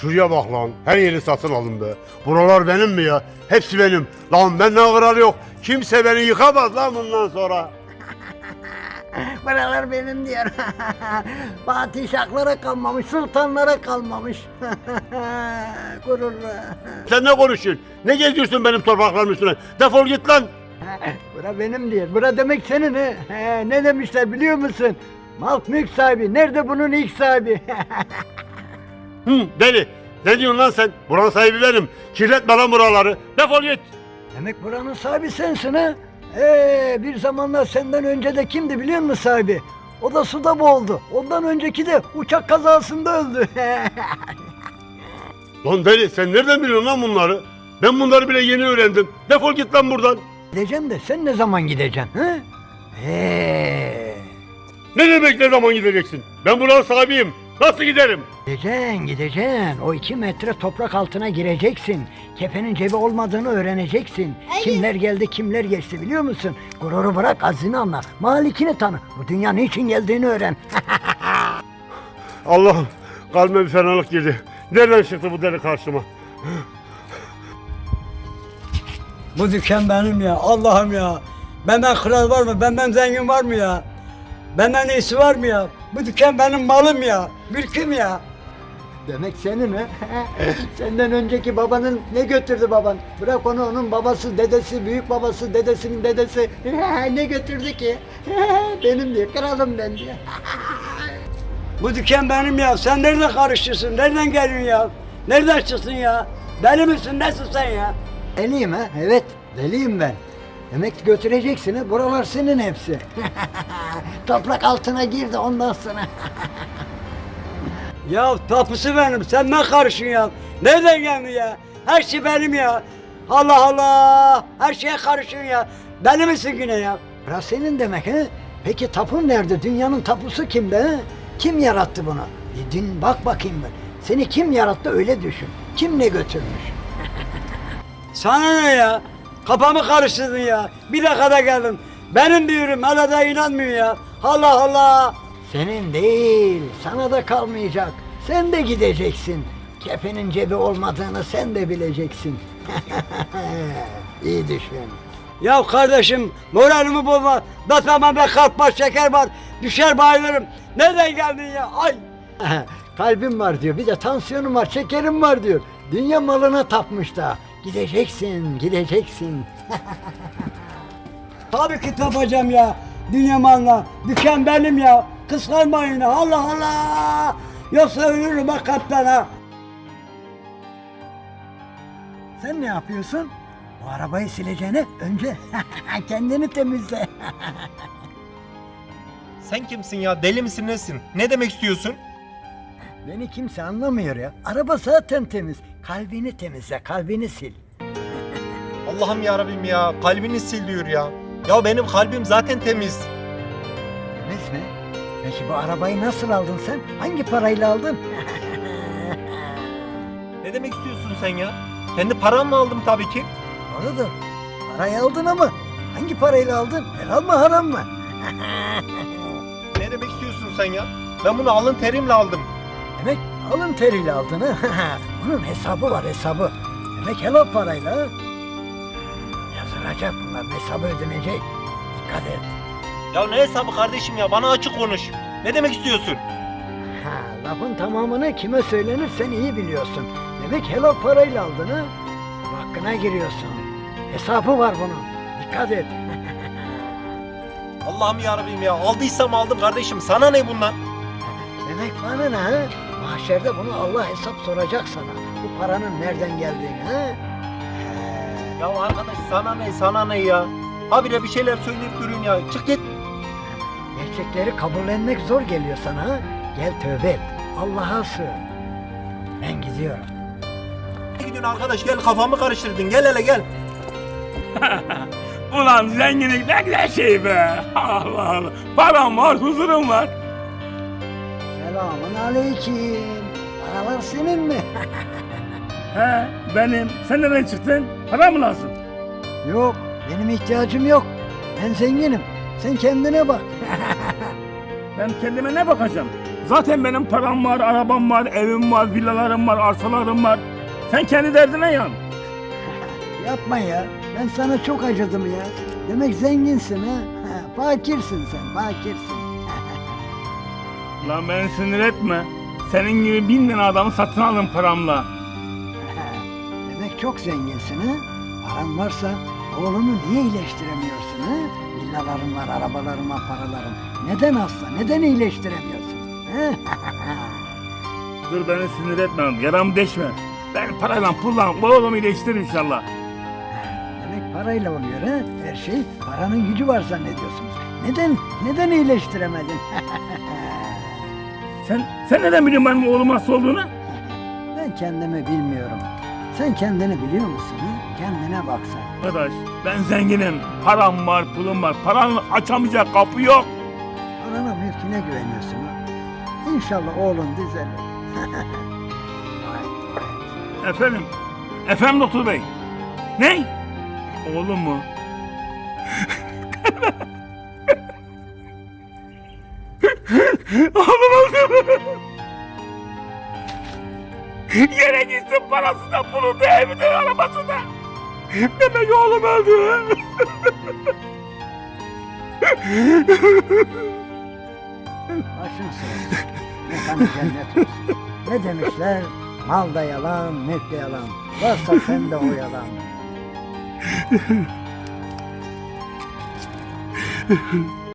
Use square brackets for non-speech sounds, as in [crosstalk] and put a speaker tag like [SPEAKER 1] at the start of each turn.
[SPEAKER 1] Şuraya bak lan. Her yeri satın alın be. Buralar benim mi ya? Hepsi benim. Lan benden kral yok. Kimse beni yıkamaz lan bundan sonra. [laughs]
[SPEAKER 2] Buralar benim diyor. [laughs] Padişahlara kalmamış, sultanlara kalmamış. [laughs] Gururlu.
[SPEAKER 1] Sen ne konuşuyorsun? Ne geziyorsun benim topraklarımın üstüne? Defol git lan.
[SPEAKER 2] Bura benim diyor. Bura demek senin he. He, Ne demişler biliyor musun? Mal mülk sahibi. Nerede bunun ilk sahibi?
[SPEAKER 1] Hı, deli. Ne diyorsun lan sen? Buranın sahibi benim. Kirletme lan buraları. Defol git.
[SPEAKER 2] demek buranın sahibi sensin ha? Ee, bir zamanlar senden önce de kimdi biliyor musun sahibi? O da suda boğuldu. Ondan önceki de uçak kazasında öldü. [laughs]
[SPEAKER 1] Lan deli sen nereden biliyorsun lan bunları? Ben bunları bile yeni öğrendim. Defol git lan buradan.
[SPEAKER 2] Gideceğim de sen ne zaman gideceksin? He? Ee,
[SPEAKER 1] Ne demek ne zaman gideceksin? Ben buranın sahibiyim. Nasıl giderim?
[SPEAKER 2] gideceksin, gideceksin. O iki metre toprak altına gireceksin. Kefenin cebi olmadığını öğreneceksin. Kimler geldi, kimler geçti biliyor musun? Gururu bırak, azini anla. Malikini tanı. Bu dünya niçin geldiğini öğren. [laughs]
[SPEAKER 1] Allah'ım kalbime bir fenalık girdi. Nereden çıktı bu deli karşıma?
[SPEAKER 3] Bu dükkan benim ya. Allah'ım ya. Benden kral var mı? Benden zengin var mı ya? Benden iyisi var mı ya? Bu dükkan benim malım ya. Mülküm ya.
[SPEAKER 2] Demek senin ha? [laughs] Senden önceki babanın ne götürdü baban? Bırak onu onun babası, dedesi, büyük babası, dedesinin dedesi. [laughs] ne götürdü ki? [laughs] Benim diyor, kralım ben diyor.
[SPEAKER 3] Bu dükkan benim ya. Sen nereden karışıyorsun? Nereden geliyorsun ya? Nereden çıktın ya? Deli misin? Nesin sen ya?
[SPEAKER 2] Deliyim ha? Evet, deliyim ben. Demek götüreceksin ha? Buralar senin hepsi. Toprak altına girdi ondan sonra.
[SPEAKER 3] Ya tapusu benim. Sen ne karışıyorsun ya? Nereden geldin ya? Her şey benim ya. Allah Allah. Her şeye karışıyorsun ya. Deli misin yine ya?
[SPEAKER 2] Burası senin demek ha? Peki tapun nerede? Dünyanın tapusu kimde ha? Kim yarattı bunu? Bir din bak bakayım ben. Seni kim yarattı öyle düşün. Kim ne götürmüş?
[SPEAKER 3] Sana ne ya? Kafamı karıştırdın ya. Bir dakikada geldin. Benim diyorum hala da inanmıyor ya. Allah Allah.
[SPEAKER 2] Senin değil, sana da kalmayacak. Sen de gideceksin. Kefenin cebi olmadığını sen de bileceksin. [laughs] İyi düşün.
[SPEAKER 3] Ya kardeşim moralimi bozma. Basama be kalp var şeker var. Düşer bayılırım. Nereden geldin ya? Ay. [laughs]
[SPEAKER 2] Kalbim var diyor, bir de tansiyonum var, şekerim var diyor. Dünya malına tapmış da. Gideceksin, gideceksin. [laughs]
[SPEAKER 3] Tabii ki tapacağım ya. Dünya malına. Dükkan benim ya. Kıskanmayın. Allah Allah. Yoksa ölürüm ha kalpten ha.
[SPEAKER 2] Sen ne yapıyorsun? Bu arabayı sileceğine önce [laughs] kendini temizle. [laughs]
[SPEAKER 4] Sen kimsin ya? Deli misin nesin? Ne demek istiyorsun?
[SPEAKER 2] Beni kimse anlamıyor ya. Araba zaten temiz. Kalbini temizle, kalbini sil.
[SPEAKER 4] Allah'ım ya Rabbim ya. Kalbini sil diyor ya. Ya benim kalbim zaten temiz.
[SPEAKER 2] Temiz mi? Peki bu arabayı nasıl aldın sen? Hangi parayla aldın? [laughs]
[SPEAKER 4] Ne demek istiyorsun sen ya? Kendi paramla aldım tabii ki.
[SPEAKER 2] Doğrudur. Parayı aldın ama hangi parayla aldın? Helal mı haram mı? [laughs]
[SPEAKER 4] Ne demek istiyorsun sen ya? Ben bunu alın terimle aldım.
[SPEAKER 2] Demek alın teriyle aldın ha. [laughs] Bunun hesabı var hesabı. Demek helal parayla ha. Yazılacak bunların hesabı ödenecek. Dikkat et.
[SPEAKER 4] Ya ne hesabı kardeşim ya? Bana açık konuş. Ne demek istiyorsun?
[SPEAKER 2] Ha, lafın tamamını kime söylenir sen iyi biliyorsun. Demek helal parayla aldın ha. Hakkına giriyorsun. Hesabı var bunun. Dikkat et. [laughs]
[SPEAKER 4] Allah'ım ya Rabbim ya. Aldıysam aldım kardeşim. Sana ne bundan?
[SPEAKER 2] Demek bana ne ha? Mahşerde bunu Allah hesap soracak sana. Bu paranın nereden geldiğini ha?
[SPEAKER 4] Ya arkadaş sana ne sana ne ya? Habire bir şeyler söyleyip durun ya. Çık git.
[SPEAKER 2] Gerçekleri kabullenmek zor geliyor sana ha? Gel tövbe et. Allah'a sığın. Ben gidiyorum.
[SPEAKER 4] Gidiyorsun arkadaş gel kafamı karıştırdın. Gel hele gel. [laughs]
[SPEAKER 5] Ulan zenginlik ne güzel şey be. Allah Allah. Param var, huzurum var.
[SPEAKER 2] Selamun aleyküm. Paralar senin mi? [laughs]
[SPEAKER 5] He, benim. Sen nereden çıktın? Para mı lazım?
[SPEAKER 2] yok. Benim ihtiyacım yok. Ben zenginim. Sen kendine bak. [laughs]
[SPEAKER 5] Ben kendime ne bakacağım? Zaten benim param var, arabam var, evim var, villalarım var, arsalarım var. Sen kendi derdine yan. [laughs]
[SPEAKER 2] Yapma ya. Ben sana çok acıdım ya. Demek zenginsin ha. ha fakirsin sen, fakirsin. [laughs]
[SPEAKER 5] Lan beni sinir etme. Senin gibi bin tane adamı satın aldım paramla.
[SPEAKER 2] Çok zenginsin ha. Paran varsa oğlunu niye iyileştiremiyorsun ha? Villaların var, arabaların var, paraların. Neden hasta? Neden iyileştiremiyorsun? ha? [laughs]
[SPEAKER 5] Dur beni sinir etme, yaramı deşme. Ben parayla pulla oğlumu iyileştiririm inşallah.
[SPEAKER 2] Demek parayla oluyor ha? Her şey paranın gücü var zannediyorsunuz. Neden, neden iyileştiremedin? [laughs]
[SPEAKER 5] Sen, sen neden biliyorsun benim oğlum hasta olduğunu? [laughs]
[SPEAKER 2] ben kendimi bilmiyorum. Sen kendini biliyor musun ha? Kendine baksan.
[SPEAKER 5] Arkadaş ben zenginim. Param var, pulum var. Paranın açamayacak kapı yok.
[SPEAKER 2] Parana mülküne güveniyorsun ha? İnşallah oğlun düzelir.
[SPEAKER 5] Efendim? Efendim doktor bey? Ne? Oğlum mu? Yere gitsin parası da pulu da evi de arabası da. Demek oğlum öldü.
[SPEAKER 2] Başın sağ olsun. Cennet olsun. Ne demişler? Mal da yalan, mülk de yalan. Varsa sen de o yalan.